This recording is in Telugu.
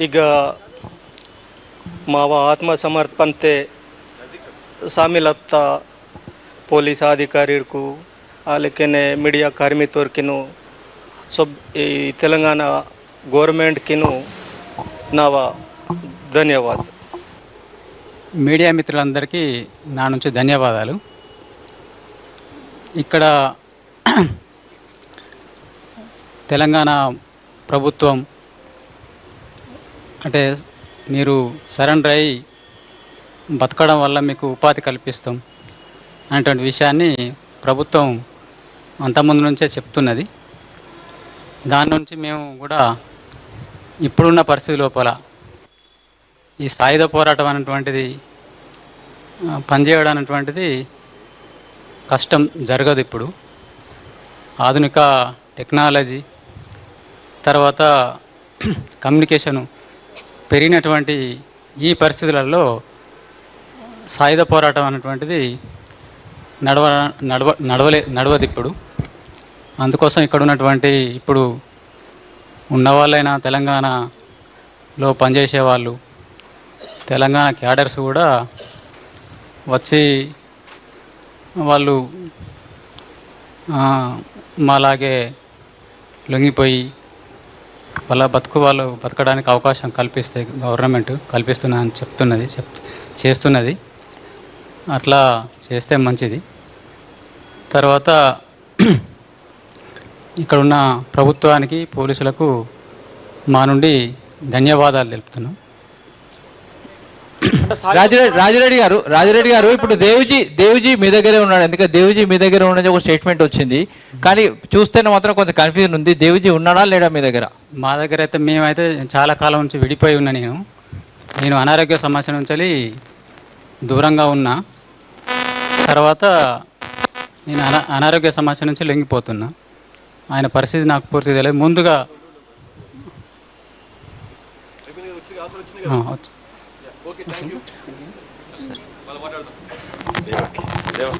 ಈಗ ಮಾವ ಆತ್ಮಸಮರ್ಪಣತೆ ಶಾಮೀಲತ್ತ ಪೊಲೀಸ್ ಅಧಿಕಾರಿಗೂ ಅಲ್ಲಿಕೆನೆ ಮೀಡಿಯಾ ಕಾರ್ಮಿಕರಿಗೂ ಸೊಬ್ ಈ ತೆಲಂಗಾಣ ಗೌರ್ಮೆಂಟ್ಕಿನೂ నా ధన్యవాదాలు మీడియా మిత్రులందరికీ నా నుంచి ధన్యవాదాలు. ఇక్కడ తెలంగాణ ప్రభుత్వం అంటే మీరు సరెండర్ అయి బతకడం వల్ల మీకు ఉపాధి కల్పిస్తాం అనేటువంటి విషయాన్ని ప్రభుత్వం అంతకుముందు నుంచే చెప్తున్నది. దాని నుంచి మేము కూడా ఇప్పుడున్న పరిస్థితి లోపల ఈ సాయుధ పోరాటం అనేటువంటిది పనిచేయడం అనేటువంటిది కష్టం జరగదు ఇప్పుడు. ఆధునిక టెక్నాలజీ తర్వాత కమ్యూనికేషను పెరిగినటువంటి ఈ పరిస్థితులలో సాయుధ పోరాటం అనేటువంటిది నడవ నడవ నడవలే నడవదు ఇప్పుడు. అందుకోసం ఇక్కడ ఉన్నటువంటి ఇప్పుడు ఉన్నవాళ్ళైనా తెలంగాణలో పనిచేసే వాళ్ళు తెలంగాణ క్యాడర్స్ కూడా వచ్చి వాళ్ళు మాలాగే లొంగిపోయి వాళ్ళ బతుకు వాళ్ళు బతకడానికి అవకాశం కల్పిస్తే గవర్నమెంట్ కల్పిస్తున్నా అని చెప్తున్నది చెప్ చేస్తున్నది. అట్లా చేస్తే మంచిది. తర్వాత ఇక్కడ ఉన్న ప్రభుత్వానికి పోలీసులకు మా నుండి ధన్యవాదాలు తెలుపుతున్నాం. రాజిరెడ్డి రాజిరెడ్డి గారు రాజిరెడ్డి గారు ఇప్పుడు దేవుజీ దేవుజీ మీ దగ్గరే ఉన్నాడు. ఎందుకంటే దేవుజీ మీ దగ్గర ఉన్నది ఒక స్టేట్మెంట్ వచ్చింది. కానీ చూస్తేనే మాత్రం కొంత కన్ఫ్యూజన్ ఉంది. దేవుజీ ఉన్నాడా లేడా మీ దగ్గర? మా దగ్గర అయితే మేమైతే చాలా కాలం నుంచి విడిపోయి ఉన్నా నేను. నేను అనారోగ్య సమస్య నుంచి దూరంగా ఉన్నా. తర్వాత నేను అనారోగ్య సమస్య నుంచి లొంగిపోతున్నా. ఆయన పరిస్థితి నాకు పూర్తి తెలియదు. ముందుగా దేవా